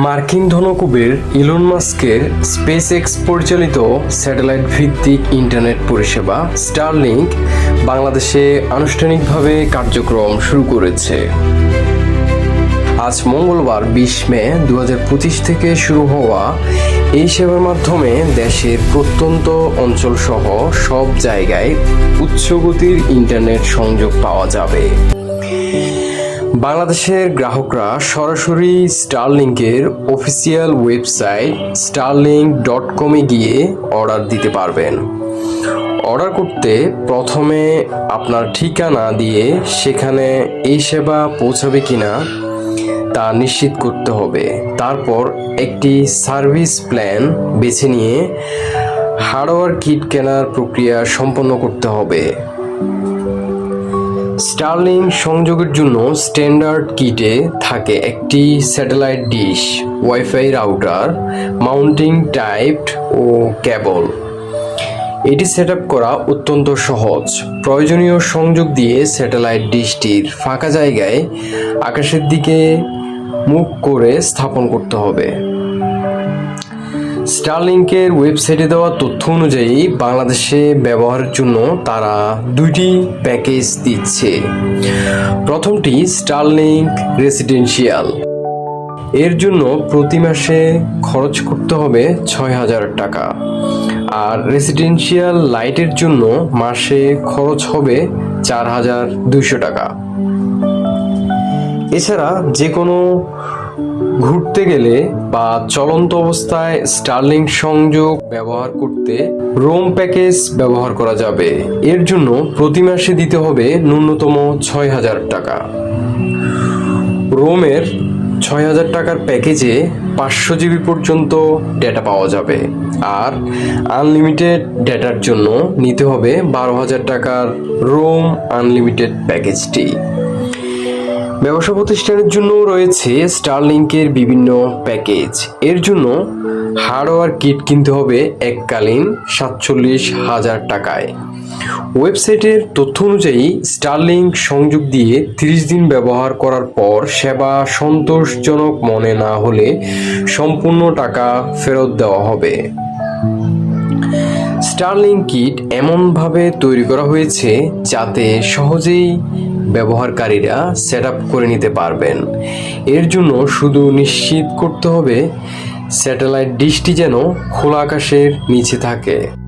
মার্কিন ধনকুবের ইলন মাস্কের স্পেস এক্স পরিচালিত স্যাটেলাইট ভিত্তিক ইন্টারনেট পরিষেবা স্টারলিংক বাংলাদেশে আনুষ্ঠানিকভাবে কার্যক্রম শুরু করেছে। আজ মঙ্গলবার বিশ মে দু হাজার পঁচিশ থেকে শুরু হওয়া এই সেবার মাধ্যমে দেশের প্রত্যন্ত অঞ্চলসহ সব জায়গায় উচ্চগতির ইন্টারনেট সংযোগ পাওয়া যাবে। বাংলাদেশের গ্রাহকরা সরাসরি স্টারলিংকের অফিসিয়াল ওয়েবসাইট স্টারলিংক ডট কমে গিয়ে অর্ডার দিতে পারবেন। অর্ডার করতে প্রথমে আপনার ঠিকানা দিয়ে সেখানে এই সেবা পৌঁছাবে কিনা তা নিশ্চিত করতে হবে। তারপর একটি সার্ভিস প্ল্যান বেছে নিয়ে হার্ডওয়্যার কিট কেনার প্রক্রিয়া সম্পন্ন করতে হবে। স্টারলিং সংযোগের জন্য স্ট্যান্ডার্ড কিটে থাকে একটি satellite dish wifi router mounting type ও কেবল এটি সেট করা অত্যন্ত সহজ। প্রয়োজনীয় সংযোগ দিয়ে স্যাটেলাইট ডিশটির ফাঁকা জায়গায় আকাশের দিকে মুখ করে স্থাপন করতে হবে। স্টারলিংকের ওয়েবসাইটে দেওয়া তথ্য অনুযায়ী বাংলাদেশে ব্যবহারের জন্য তারা দুইটি প্যাকেজ দিচ্ছে। প্রথমটি স্টারলিংক রেসিডেন্সিয়াল এর জন্য প্রতি মাসে খরচ করতে হবে ছয় হাজার টাকা। আর রেসিডেন্সিয়াল লাইটের জন্য মাসে খরচ হবে চার হাজার দুইশো টাকা। এছাড়া যে কোনো ঘুরতে গেলে বা চলন্ত অবস্থায় স্টারলিং সংযোগ ব্যবহার করতে রোম প্যাকেজ ব্যবহার করা যাবে। এর জন্য প্রতি মাসে দিতে হবে ন্যূনতম ছয় হাজার টাকা। রোমের ছয় হাজার টাকার প্যাকেজে পাঁচশো জিবি পর্যন্ত ডেটা পাওয়া যাবে। আর আনলিমিটেড ডেটার জন্য নিতে হবে বারো হাজার টাকার রোম আনলিমিটেড প্যাকেজটি ব্যবসা প্রতিষ্ঠানের জন্য রয়েছে স্টারলিংকের বিভিন্ন প্যাকেজ এর জন্য হার্ডওয়্যার কিট কিনতে হবে এককালীন সাতচল্লিশ হাজার টাকায়। ওয়েবসাইটের তথ্য অনুযায়ী স্টারলিংক সংযোগ দিয়ে 30 দিন ব্যবহার করার পর সেবা সন্তোষজনক মনে না হলে সম্পূর্ণ টাকা ফেরত দেওয়া হবে। স্টারলিং কিট এমনভাবে তৈরি করা হয়েছে যাতে সহজেই ব্যবহারকারীরা সেট করে নিতে পারবেন। এর জন্য শুধু নিশ্চিত করতে হবে স্যাটেলাইট ডিশটি যেন খোলা আকাশের নিচে থাকে।